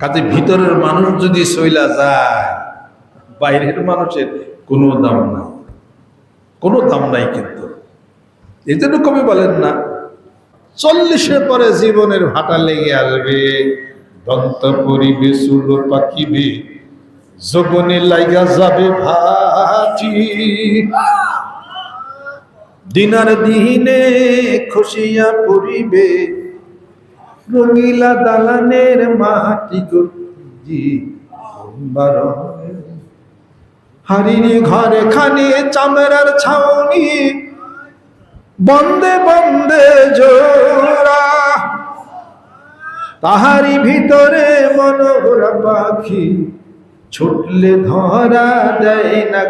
কাজে ভিতরের মানুষ যদি সইলা যায়, বাইরের মানুষের কোনো দাম নাই। কোনো দাম নাই কিন্তু। এই জন্য কবি বলেন না, চল্লিশের পরে জীবনের ভাটা লেগে আসবে, দন্ত পরিবে, চুল পাকিবে, যৌবনে লাইগা যাবে ভাটি। দিনার দিনে খুশিয়া পরিবে রঙিলা দালানের মাটি গজি হারিনি ঘরে খানি চামড়ার ছাউনি। বন্দে বন্দে জোড়া। তাহারি ভিতরে মনোহরা পাখি ছুটলে ধরা দেয় না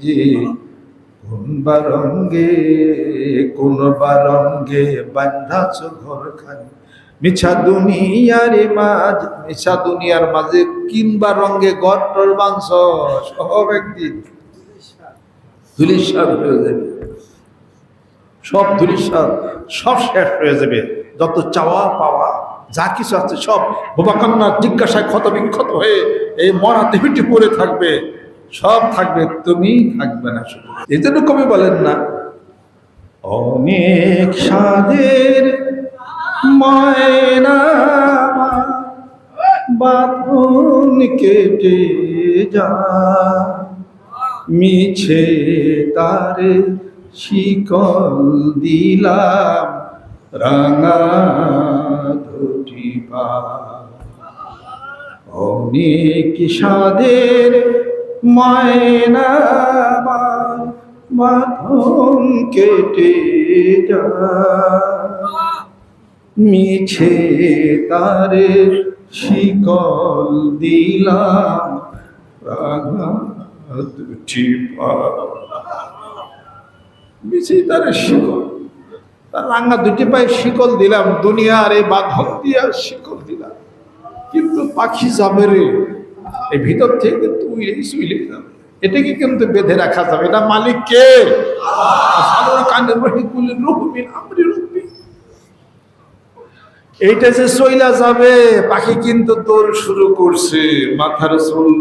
যে কোন বারঙ্গে কোন বারঙ্গে বান্ধাছ ঘর খানি মিছা দুনিয়ারে মাঝ, মিছা দুনিয়ার মাঝে কিংবা রঙ্গে গট্টর বাংশ সব একদিন। ধুলিসার হয়ে যাবে। সব ধুলিসার সব শেষ হয়ে যাবে। যত চাওয়া পাওয়া, যা কিছু আছে সব বোবাকান্নার জিজ্ঞাসায় ক্ষত বিক্ষত হয়ে এই মরা দেহটি পড়ে থাকবে। সব থাকবে, তুমি থাকবে না শুধু। এই জন্য কবি বলেন না, অনেক সাদের ময়না কেটে যা। মিছে তারে শিকল দিলাম, রাঙা ধুটি পা। অনেক সাদের ময়না বাঁধন কেটে যা। মিছে তারে শিকল দিলাম মিছে তারে শিকল তার রাঙা দুটি পায়ে শিকল দিলাম দুনিয়ার এই বাঁধন দিয়া শিকল দিলাম কিন্তু পাখি যাবে রে এই ভিতর থেকে উইলেই সুইলে যাবে এটাকে কিন্তু বেঁধে রাখা যাবে এটা মালিক কে কানের রহিকুল রুহমিন আমরি রব্বি এইটা যে সইলা যাবে, পাখি কিন্তু দৌড় শুরু করছে। মাথার চুল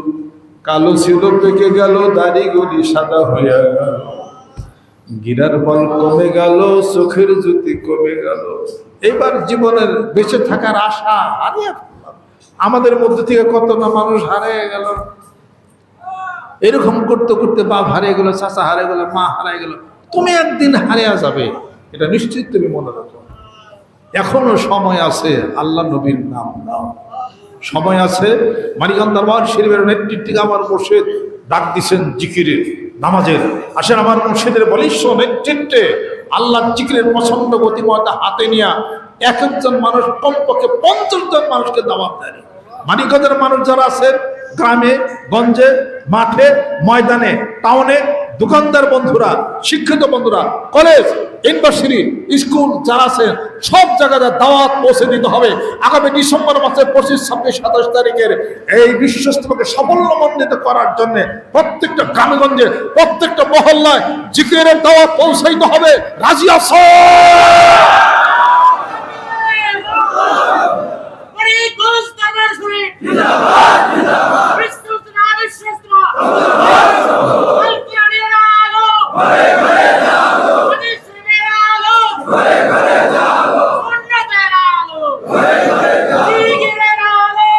কালো ছিল, পেকে গেল, দাড়ি গড়ি সাদা হয়ে গেল। গিরার বল কমে গেল, চোখের জ্যোতি কমে গেল। এবার জীবনের বেঁচে থাকার আশা হারিয়ে আমাদের মধ্যে থেকে কত না মানুষ হারিয়ে গেল। এরকম করতে করতে বাপ হারিয়ে গেল, চাচা হারিয়ে গেল, মা হারিয়ে গেল। তুমি একদিন হারিয়ে যাবে, এটা নিশ্চিত তুমি মনে রাখো। এখনও সময় আছে, আল্লাহ নবীর নাম নাও। সময় আছে, মানিকান দরবার শরীফের নেতৃত্বে আমার মুর্শিদ ডাক দিছেন জিকিরের নামাজের। আসেন আমার মুর্শিদের বলিষ্ঠ নেতৃত্বে আল্লাহ জিকিরের পছন্দ গতিময়তা হাতে নিয়ে এক একজন মানুষ কমপক্ষে পঞ্চাশ জন মানুষকে দাওয়াত দেয়। মানিকগঞ্জের মানুষ যারা আছেন গ্রামে, গঞ্জে, মাঠে, ময়দানে, টাউনে দোকানদার বন্ধুরা, শিক্ষিত বন্ধুরা, কলেজ, ইউনিভার্সিটি, স্কুল যারা আছেন, সব জায়গায় দাওয়াত পৌঁছে দিতে হবে। আগামী ডিসেম্বর মাসের পঁচিশ, ছাব্বিশ, সাতাশ তারিখের এই বিশ্বস্তকে সাফল্যমণ্ডিত করার জন্য প্রত্যেকটা গ্রামেগঞ্জে, প্রত্যেকটা মহল্লায় জিকিরের দাওয়াত পৌঁছাইতে হবে। রাজি আছো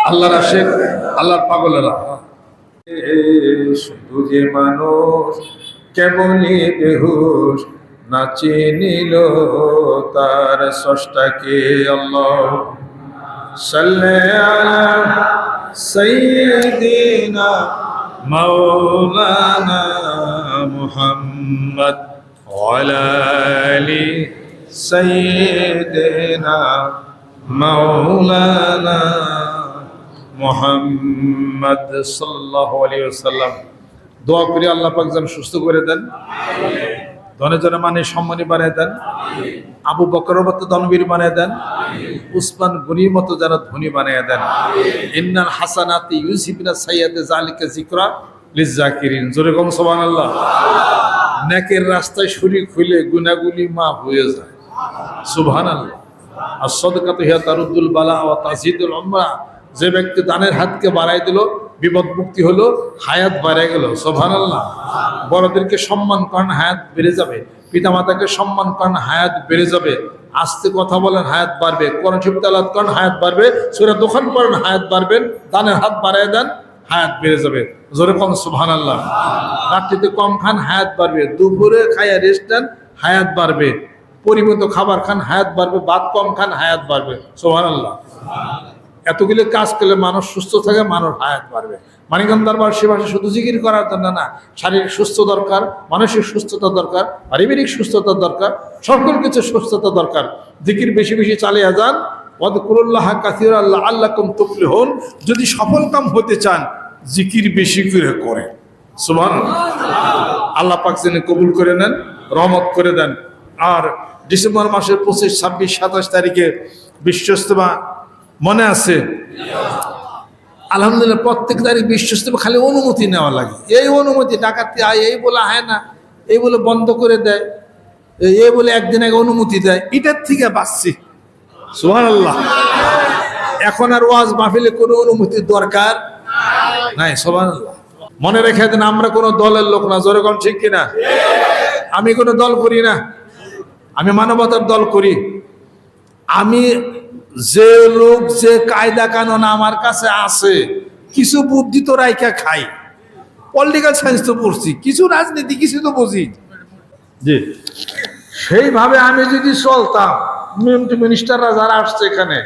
আল্লাহর আশেক আল্লাহর পাগলেরা। এ শুধু যে মানুষ কেবলই বেহুশ নাচে নিল তার স্রষ্টাকে আল্লাহ। সাল্লে আলা সাইয়্যিদিনা মাওলানা মুহাম্মদ ওয়ালা আলি সাইয়্যিদিনা মাওলানা মোহাম্মদ সাল্লাহ আলী সাল্লাম দোয়া করে আল্লাহ পাক যেন সুস্থ করে দেন। ধনে জনে মানে সম্মানী বানিয়ে দেন। আবু বকর মতো ধনবীর বানিয়ে দেন। উসমান গনির মতো যেন ধনী বানিয়ে দেন। ইন্নাল হাসানাতি ইউসিবিনা সাইয়াদে জালিকা জিকরা লিজাকিরিন। জোরে কম সোবান আল্লাহ নেকের রাস্তায় শরীর খুলে গুনাগুলি মা হয়ে যায়। সুবহান আল্লাহ আর সদকাত হিয়া তারুদ্দুল বালা ও তাজিদুল উমরা যে ব্যক্তি দানের হাতকে বাড়াই দিল, বিপদ মুক্তি হলো, হায়াত বাড়াই গেল। সোভান আল্লাহ বড়দেরকে সম্মান করেন হায়াত বেড়ে যাবে। পিতামাতাকে সম্মান করেন হায়াত বেড়ে যাবে। আস্তে কথা বলেন, হায়াত বাড়বে। কোরআন শরীফ তালাত করেন, হায়াত বাড়বে। সুরা দোকান করেন হায়াত বাড়বেন। দানের হাত বাড়াই দেন, হায়াত বেড়ে যাবে। জোরে কম সুবহান আল্লাহ রাত্রিতে কম খান, হায়াত বাড়বে। দুপুরে খাইয়া রেস্ট নেন, হায়াত বাড়বে। পরিমিত খাবার খান, হায়াত বাড়বে। ভাত কম খান, হায়াত বাড়বে। সুবহান আল্লাহ এতগুলো কাজ করলে মানুষ সুস্থ থাকে, মানুষ হায়াত বাড়বে। মানিকগঞ্জ দরবার সেবাসে শুধু জিকির করার জন্য না, শারীরিক সুস্থ দরকার, মানসিক সুস্থতা দরকার, পারিবারিক সুস্থতা দরকার, সকল কিছু সুস্থতা দরকার। জিকির বেশি বেশি চালিয়ে যান। ওয়াদকুরুল্লাহ কাসির আল্লাহ আল্লাহ কম তকলি হন যদি সফল কাম হতে চান, জিকির বেশি করে করে সুমান আল্লাহ পাক যেন কবুল করে নেন, রহমত করে দেন। আর ডিসেম্বর মাসের পঁচিশ, ছাব্বিশ, সাতাশ তারিখে বিশ্বস্তমা মনে আছে? আলহামদুলিল্লাহ, প্রত্যেক তারিখ বিশ্বস্তমা খালি অনুমতি নেওয়া লাগে। এই অনুমতি, ডাকাতি আয়, এই বলে হয় না, এই বলে বন্ধ করে দেয়, এই- বলে একদিন আগে অনুমতি দেয়, এটার থেকে বাঁচছি। সুবহানাল্লাহ। এখন আর ওয়াজ মাহফিলে কোনো অনুমতির দরকার নাই, সুবহানাল্লাহ। মনে রেখে দেন, আমরা কোনো দলের লোক না, জোরে কম ঠিক কিনা? আমি কোনো দল করি না। আমি মানবতার দল করি। আমি যে লোক যে কায়দা কানুন আমার কাছে আছে, কিছু বুদ্ধি তো রাইকা খাই। পলিটিক্যাল সায়েন্স তো পড়ছি, কিছু রাজনীতি, কিছু তো বুঝি। জি। সেইভাবে আমি যদি চলতাম মিনিস্টাররা যারা আসছে এখানে,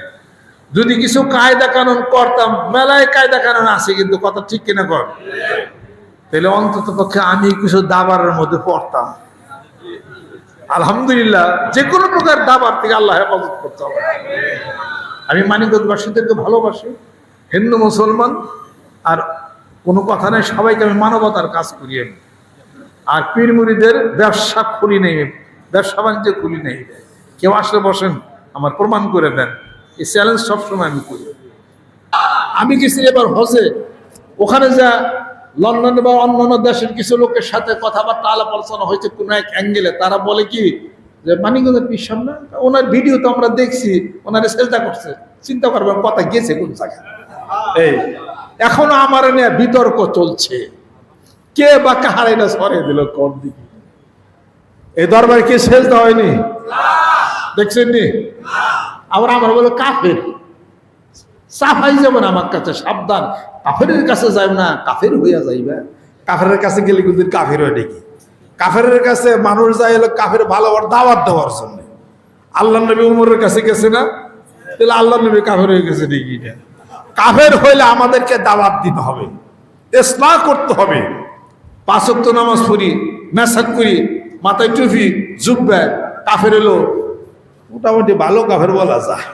যদি কিছু কায়দা কানুন করতাম, মেলায় কায়দা কানুন আছে কিন্তু কথা ঠিক কিনা কর? তাহলে অন্তত পক্ষে আমি কিছু দাবারের মধ্যে পড়তাম। আলহামদুলিল্লাহ, যে কোনো প্রকার দাবার থেকে আল্লাহ হেফাজত করতে হবে। আমি মানিকগঞ্জবাসীদেরকে ভালোবাসি, হিন্দু, মুসলমান, আর কোনো কথা নেই, সবাইকে আমি মানবতার কাজ করি আমি আর পীর মুড়িদের ব্যবসা খুলি নেই, ব্যবসা বাণিজ্য খুলি নেই। কেউ আসলে বসেন, আমার প্রমাণ করে দেন, এই চ্যালেঞ্জ সবসময় আমি করি। আমি গেছি এবার হজে, ওখানে যা লন্ডন বা অন্যান্য দেশের কিছু লোকের সাথে কথাবার্তা আলাপ আলোচনা হয়েছে কোনো এক অ্যাঙ্গেলে তারা বলে কি যে মানিকগঞ্জের পীর সামনে ওনার ভিডিও তো আমরা দেখছি ওনারে চেষ্টা করছে চিন্তা করবেন কথা গেছে কোন জায়গায়। এই। এখনও আমার নিয়ে বিতর্ক চলছে। কে বা কাহার না সরে দিল কোন দিকে? এই দরবার কে শেষ হয়নি? দেখছেন নি আবার আমার বলে কাফের। সাফাই যাবেন আমার কাছে সাবধান, কাফেরের কাছে যাইব না, কাফের হইয়া যাইবে। কাফেরের কাছে গেলে কিন্তু কাফের হয় দেখি কাফেরের কাছে মানুষ যায় হলো কাফের ভালো দাওয়াত দেওয়ার জন্য। আল্লাহ নবী উমরের কাছে গেছে না? তাহলে আল্লাহ নবী কাফের হয়ে গেছে দেখি এটা? কাফের হইলে আমাদেরকে দাওয়াত দিতে হবে ইসলাম করতে হবে। পাঁচক্ত নামাজ পড়ি মেসাক করি, মাথায় টুপি, জুব্বা, কাফের এলো মোটামুটি ভালো কাফের বলা যায়।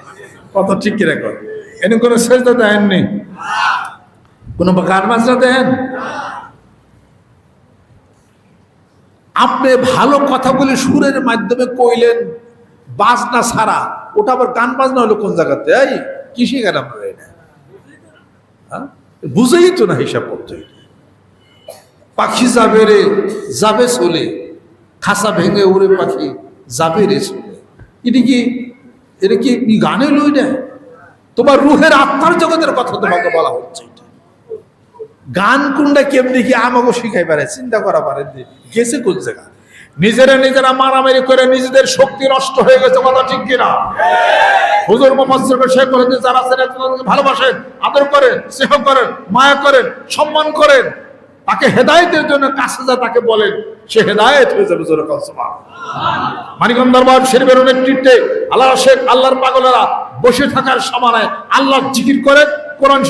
কত ঠিক কিনা কর এনে কোনো সেজদা দেন নেই কোনো গান বাজনা দেন? আপনি ভালো কথা বলে সুরের মাধ্যমে কইলেন, বাজনা ছাড়া। ওটা আবার গান বাজনা হলো কোন জায়গাতে? এই কি শিখেন আপনারা এটা? হ্যাঁ? বুঝেই তো না হিসাব করতে পাখি যাবে রে, যাবে চলে। খাসা ভেঙে উড়ে পাখি যাবে রে চলে। এটা কি এটা কি গানে লই না তোমার রুহের আত্মার জগতের কথা তোমাকে বলা হচ্ছে। গান কোনটা কেমনি কি আমাকে শিখাই পারে, চিন্তা করা পারে গেছে কোন জায়গা? নিজেরা নিজেরা মারামারি করে নিজেদের শক্তি নষ্ট হয়ে গেছে, কথা ঠিক কিনা? হুজুর মোহাম্মদ যারা আছেন ভালোবাসেন, আদর করেন, স্নেহ করেন, মায়া করেন, সম্মান করেন। তাকে হেদায়েতের জন্য কাছে যা তাকে বলেন, সে হেদায়েত হয়ে যাবে মানিকম দরবার আল্লাহ শেখ আল্লাহর পাগলেরা বসে থাকার আল্লাহ জিকির করে কোরআন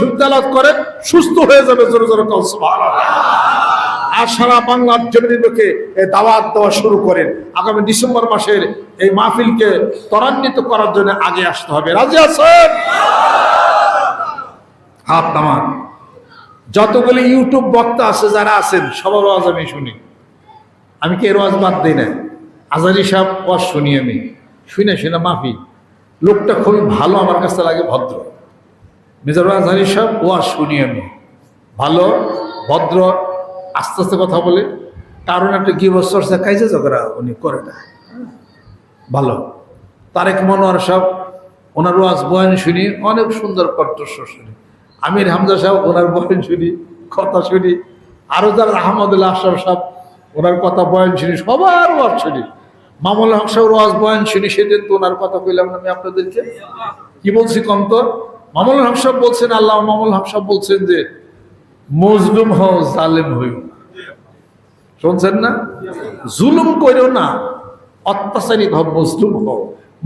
সুস্থ হয়ে যাবে আর সারা বাংলার জমির লোকে দাওয়াত দেওয়া শুরু করেন। আগামী ডিসেম্বর মাসের এই মাহফিলকে ত্বরান্বিত করার জন্য আগে আসতে হবে। রাজি আছেন? হাত নামান। যতগুলি ইউটিউব বক্তা আছে, যারা আছেন, সবার ওয়াজ আমি শুনি। আমি কি এর বাদ দিই না আজারি সাহেব ওয়াজ শুনি আমি। শুনে শুনে মাফি। লোকটা খুবই ভালো, আমার কাছে লাগে ভদ্র। মেজর আজহারি সাহেব ওয়াজ শুনি আমি। ভালো, ভদ্র, আস্তে আস্তে কথা বলে। কারণ একটা কি বছর কাইজে ঝগড়া উনি করে না। ভালো। তারেক মনোয়ার সাহেব, ওনার ওয়াজ বয়ান শুনি, অনেক সুন্দর কণ্ঠস্বর শুনি। আমির হামজা সাহেব, ওনার বয়ান শুনি, কথা শুনি। আরও যারা আহমদুল্লাহ আশরাফ সাহেব, ওনার কথা বয়ান শুনি, সবার ওয়াজ শুনি। মামুল হক সাহেব ওয়াজ বয়ান শুনি, সেদিন তো ওনার কথা কইলাম আমি আপনাদেরকে। কি বলছি কম তো? মামুল হক সাহেব বলছেন, আল্লাহ মামুল হক সাহেব বলছেন যে, মজলুম হও, জালেম হইও শুনছেন না? জুলুম করিও না। অত্যাচারিক হও, মজলুম হও।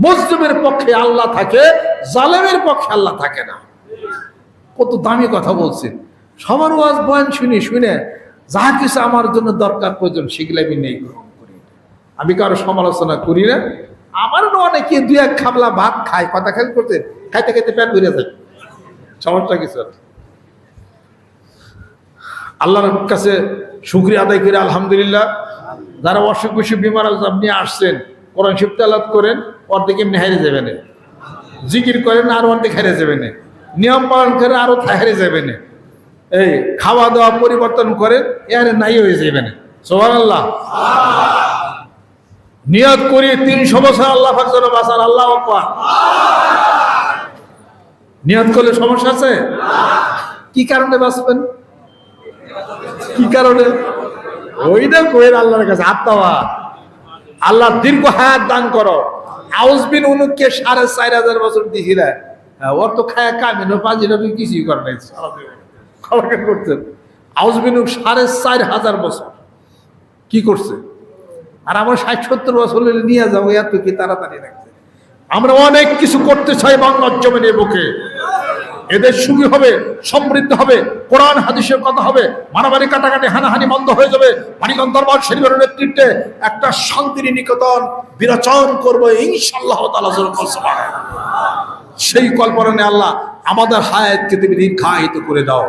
মজলুমের পক্ষে আল্লাহ থাকে, জালেমের পক্ষে আল্লাহ থাকে না। কত দামি কথা বলছেন সবার ওয়াজ, বয়ান শুনি, শুনে যা কিছু আমার জন্য দরকার প্রয়োজন, সেগুলো আমি নেই, গ্রহণ করি আমি কারও সমালোচনা করি না। আমার অনেকে দুই এক খাবলা ভাত খায়, কথা খেয়াল করতে, খাইতে খাইতে পেট ভরে যায়। সমস্যা কিছু। আল্লাহর কাছে শুক্রিয়া আদায় করে, আলহামদুলিল্লাহ। যারা অসুখ বিসুখ বিমার আপনি আসছেন, কোরআন শিব করেন, অর্ধেক এমনি হারিয়ে যাবেন। জিকির করেন, আর অর্ধেক হারিয়ে যাবেন। নিয়ম পালন করে আরও হারিয়ে না। এই খাওয়া দাওয়া পরিবর্তন করেন এর নাই হয়ে যাবেন সোহান আল্লাহ নিয়ত করি তিনশো বছর আল্লাহ ফাকজন বাসার আল্লাহ। নিয়ত করলে সমস্যা আছে? কি কারণে বাঁচবেন? কি কারণে? ওইটা কোয়ের আল্লাহর কাছে আত্মাওয়া আল্লাহ দীর্ঘ হায়াত দান করো। আউসবিন উনুককে সাড়ে চার হাজার বছর না হ্যাঁ, ওর তো খায়া কামে না পাঁচ রবি কিছুই করে নাই। খাওয়া করছেন আউসবিন সাড়ে চার হাজার বছর। কি করছে? আর আমার ষাট, সত্তর বছর নিয়ে যাব, এত কি তাড়াতাড়ি রাখছে? আমরা অনেক কিছু করতে চাই বাংলার জমিনের বুকে। এদের সুখী হবে, সমৃদ্ধ হবে, কোরআন, হাদিসের কথা হবে, মারামারি, কাটাকাটি, হানাহানি বন্ধ হয়ে যাবে। মানিকন দরবার শরীফের নেতৃত্বে একটা শান্তির নিকেতন বিরাচন করব ইনশাল্লাহ সুবহানাল্লাহ। সেই কল্পনা আল্লাহ আমাদের হায়াতকে তুমি দীর্ঘায়িত করে দাও।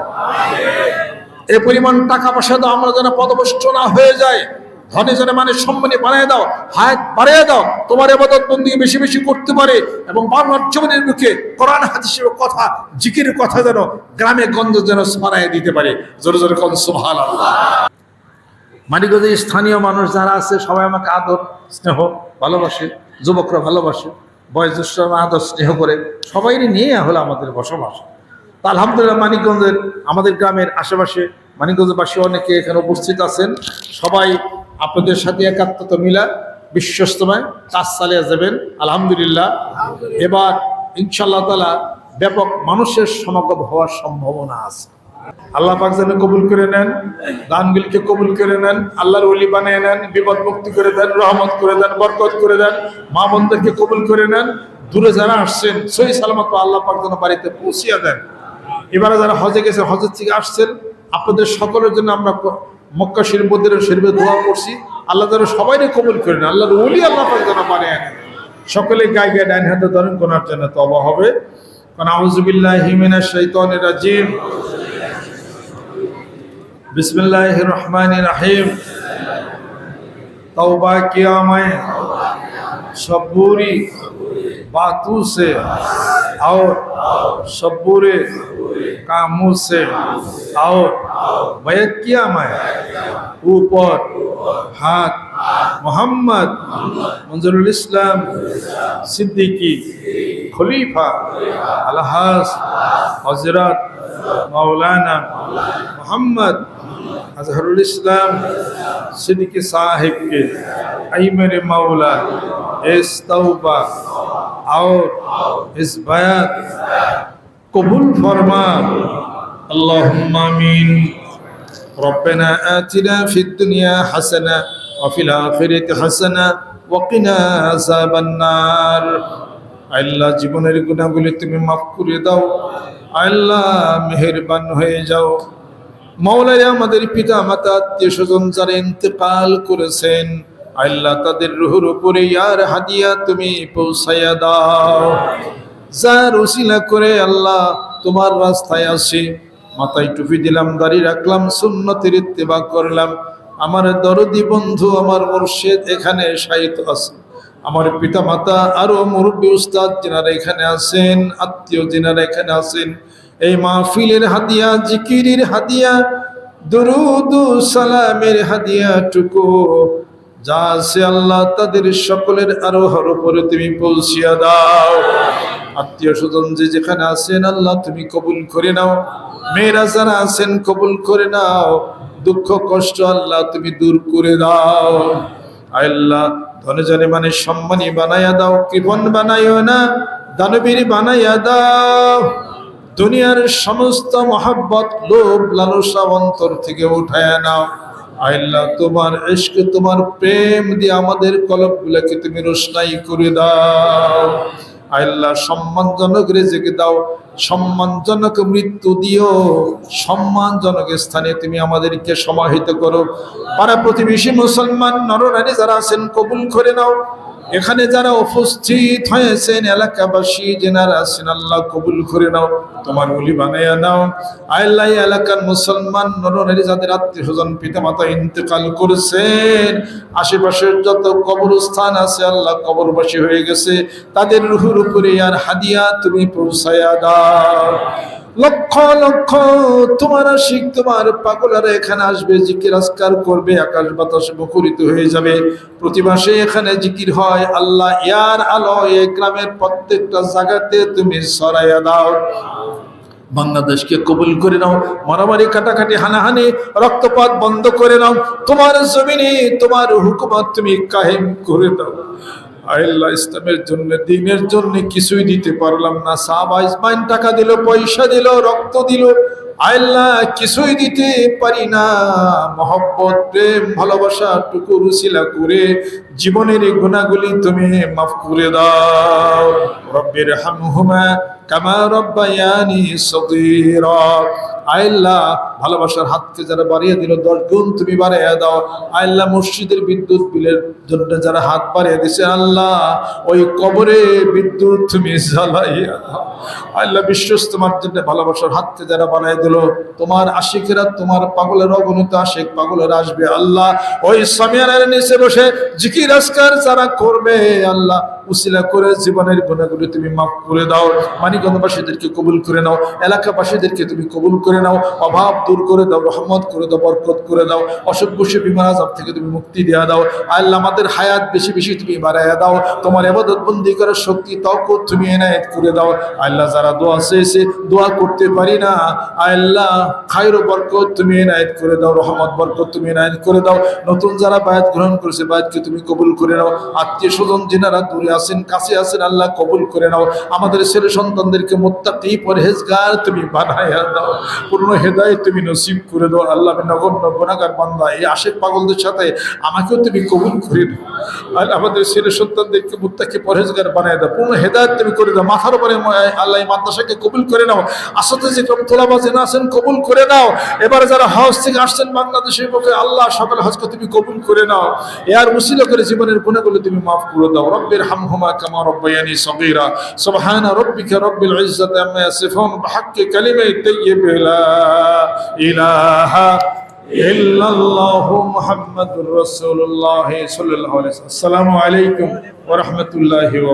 এ পরিমাণ টাকা পয়সা দাও, আমরা যেন পদভষ্ট না হয়ে যায় ধনে জনে মানে সম্মানে বানিয়ে দাও, হায়াত বাড়িয়ে দাও। তোমার এবাদত বন্দি বেশি বেশি করতে পারে এবং বাংলার জীবনের মুখে কোরআন হাদিসের কথা, জিকির কথা যেন গ্রামে গঞ্জ যেন স্মরায় দিতে পারে। জোরে জোরে কন সুবহান মানিকগঞ্জের স্থানীয় মানুষ যারা আছে, সবাই আমাকে আদর, স্নেহ, ভালোবাসে, যুবকরা ভালোবাসে। বয়োজ্যেষ্ঠরা আদর স্নেহ করে সবাই নিয়ে হলো আমাদের বসবাস। তা আলহামদুলিল্লাহ মানিকগঞ্জের, আমাদের গ্রামের আশেপাশে মানিকগঞ্জবাসী অনেকে এখানে উপস্থিত আছেন। সবাই আপনাদের সাথে একাত্মতা মিলা বিশ্বস্তময় কাজ চালিয়ে যাবেন, আলহামদুলিল্লাহ। এবার ইনশাল্লাহ তালা ব্যাপক মানুষের সমাগম হওয়ার সম্ভাবনা আছে। আল্লাহ পাক যেন কবুল করে নেন, দানগুলিকে কবুল করে নেন, আল্লাহর ওলি বানিয়ে নেন, বিপদ মুক্তি করে দেন, রহমত করে দেন, বরকত করে দেন, মা বোনদেরকে কবুল করে নেন। দূরে যারা আসছেন সহি সালামত আল্লাহ পাক যেন বাড়িতে পৌঁছিয়ে দেন। এবারে যারা হজে গেছে, হজের থেকে আসছেন, আপনাদের সকলের জন্য আমরা মক্কা শরীফ মন্দিরের শরীফে দোয়া করছি। আল্লাহ যেন সবাইকে কবুল করে নেন, আল্লাহর ওলি আল্লাহ পাক যেন বানিয়ে নেন। সকলে গায়ে গায়ে ডাইন হাতে ধরেন কোনার জন্য তবা হবে। কারণ আউজুবিল্লাহ হিমিনা শৈতানির রাজিম। بسم اللہ الرحمن الرحیم. توبہ کیا میں؟ شبوری باتوں سے اور شبورے کاموں سے اور بیت کیا میں؟ اوپر ہاتھ محمد منظر الاسلام صدیقی خلیفہ الحاظ حضرت مولانا محمد আজহারুল ইসলাম সিদ্দিকি সাহেবকে, আইমের মাওলা, এস তাওবা, আওর, এস বায়াত, কবুল ফরমা اللهم آمين ربنا آتنا في الدنيا حسنة وفي الآخرة حسنة وقنا عذاب النار আল্লাহ জীবনের গুণাগুলি তুমি মাফ করে দাও। আল্লাহ মেহেরবান হয়ে যাও। মৌলারে আমাদের পিতা মাতা, আত্মীয় স্বজন যারা ইন্তেকাল করেছেন, আল্লাহ তাদের রুহুর উপরে ইয়ার হাদিয়া তুমি পৌঁছাইয়া দাও। যার উসিলা করে আল্লাহ তোমার রাস্তায় আসি, মাথায় টুপি দিলাম, দাড়ি রাখলাম, সুন্নতির ইত্তেবা করলাম। আমার দরদি বন্ধু, আমার মুর্শিদ এখানে সাহিত্য আছে। আমার পিতা মাতা আরও মুরব্বী উস্তাদ যিনারা এখানে আছেন, আত্মীয় যিনারা এখানে আছেন এই মাহফিলের হাদিয়া জিকিরের হাদিয়া দরুদ সালামের হাদিয়া টুকু যা আছে আল্লাহ তাদের সকলের আরও হর উপরে তুমি পৌঁছিয়া দাও। আত্মীয় স্বজন যে যেখানে আছেন, আল্লাহ তুমি কবুল করে নাও। মেয়েরা যারা আছেন, কবুল করে নাও। দুঃখ, কষ্ট আল্লাহ তুমি দূর করে দাও। আল্লাহ, ধনে জনে মানে সম্মানী বানাইয়া দাও। কৃপন বানাইও না, দানবীর বানাইয়া দাও। দুনিয়ার সমস্ত মহাব্বত, লোভ, লালসা অন্তর থেকে উঠায় নাও। আল্লাহ, তোমার ইশক, তোমার প্রেম দিয়ে আমাদের কলবগুলোকে তুমি রোশনাই করে দাও। আল্লাহ, সম্মানজনক রেজেকে দাও। সম্মানজনক মৃত্যু দিও। সম্মানজনক স্থানে তুমি আমাদেরকে সমাহিত করো। পাড়া প্রতিবেশী মুসলমান, নরনারী যারা আছেন, কবুল করে নাও। এখানে যারা উপস্থিত হয়েছেন এলাকাবাসী, যেনারা আছেন, আল্লাহ কবুল করে নাও, তোমার বলি বানাইয়া নাও। আল্লাহ এলাকার মুসলমান নরনারী যাদের আত্মীয় স্বজন পিতা মাতা ইন্তেকাল করেছেন, আশেপাশের যত কবরস্থান আছে, আল্লাহ কবরবাসী হয়ে গেছে, তাদের রুহুর উপরে আর হাদিয়া তুমি পৌঁছায়া দাও। লক্ষ লক্ষ তোমার আশিক, তোমার পাগলারা এখানে আসবে, জিকির আজকার করবে, আকাশ বাতাস মুখরিত হয়ে যাবে। প্রতি মাসে এখানে জিকির হয়, আল্লাহ ইয়ার আলো এই গ্রামের প্রত্যেকটা জায়গাতে তুমি সরাইয়া দাও। বাংলাদেশকে কবুল করে নাও, মারামারি কাটাকাটি হানাহানি, রক্তপাত বন্ধ করে নাও, তোমার জমিনে তোমার হুকুমত তুমি কায়েম করে দাও। আল্লাহ ইসলামের জন্য, দিনের জন্য কিছুই দিতে পারলাম না। সাহাবা ইসমাইন টাকা দিল, পয়সা দিল, রক্ত দিল। আল্লাহ কিছুই দিতে পারি না। মহব্বত, প্রেম, ভালোবাসা টুকু রুসিলা করে জীবনের গুণাগুলি তুমি মাফ করে দাও। রব্বির হামহুমা কামা রব্বায়ানি সগীরা। আল্লাহ ভালোবাসার হাতকে যারা বাড়িয়ে দিল, দশ গুণ তুমি বাড়িয়ে দাও। আল্লাহ মসজিদের বিদ্যুৎ বিলের জন্য যারা হাত বাড়িয়ে দিছে, আল্লাহ, ওই কবরে বিদ্যুৎ তুমি জ্বালাইয়া দাও। আল্লাহ বিশ্বাস তোমার জন্য ভালোবাসার হাতকে যারা বাড়িয়ে দিল, তোমার আশিকেরা, তোমার পাগলের অগণিত আশিক পাগলের আসবে, আল্লাহ, ওই সামিয়ানের নিচে বসে জিকির আজকার যারা করবে, আল্লাহ উসিলা করে জীবনের গুণাগুলি তুমি মাফ করে দাও মানিকগঞ্জবাসীদেরকে কবুল করে নাও, এলাকাবাসীদেরকে তুমি কবুল করে নাও, অভাব দূর করে দাও, রহমত করে দাও, বরকত করে দাও অসুখ বসে বিমান আজাব থেকে তুমি মুক্তি দেওয়া দাও, আল্লাহ আমাদের হায়াত বেশি বেশি তুমি বাড়াইয়া দাও, তোমার এবাদত বন্দি করার শক্তি তকত তুমি এনায়েত করে দাও, আল্লাহ যারা দোয়া চেয়েছে দোয়া করতে পারি না, আল্লাহ খায়র বরকত তুমি এনায়েত করে দাও, রহমত, বরকত তুমি এনায়েত করে দাও, নতুন যারা বায়াত গ্রহণ করেছে বায়াতকে তুমি কবুল করে নাও, আত্মীয় স্বজন, যেনারা দূরে আছেন, কাছে আছেন, আল্লাহ কবুল করে নাও। আমাদের ছেলে সন্তানদেরকে মোত্তাকি, পরহেজগার তুমি বানাইয়া দাও। পূর্ণ হেদায় তুমি নসিব করে দাও। আল্লাহ নগণ্য গুণাগার বান্দা। এই আশেক পাগলদের সাথে আমাকেও তুমি কবুল করে দাও আর আমাদের ছেলে সন্তানদেরকে মুত্তাকি, পরহেজগার বানাই দাও। পূর্ণ হেদায়ত তুমি করে দাও। মাথার উপরে আল্লাহ মাদ্রাসাকে কবুল করে নাও। আসাতে যে তোলাবাজে না আছেন, কবুল করে নাও। এবারে যারা হজ থেকে আসছেন বাংলাদেশের পক্ষে আল্লাহ সকল হজকে তুমি কবুল করে নাও। এর মুসিলা করে জীবনের গুণাগুলো তুমি মাফ করে দাও। রব্বের হামহুমা কামা রব্বায়ানি সগীরা সুবহান রব্বিকা রব্বিল ইজ্জাতি আম্মা ইয়াসিফুন বিহাক্কি কালিমাই তাইয়্যিব লা ইলাহা ইল্লাল্লাহু মুহাম্মাদুর রাসূলুল্লাহ সাল্লাল্লাহু আলাইহি ওয়াসাল্লাম আসসালামু আলাইকুম ওয়া রাহমাতুল্লাহি ওয়া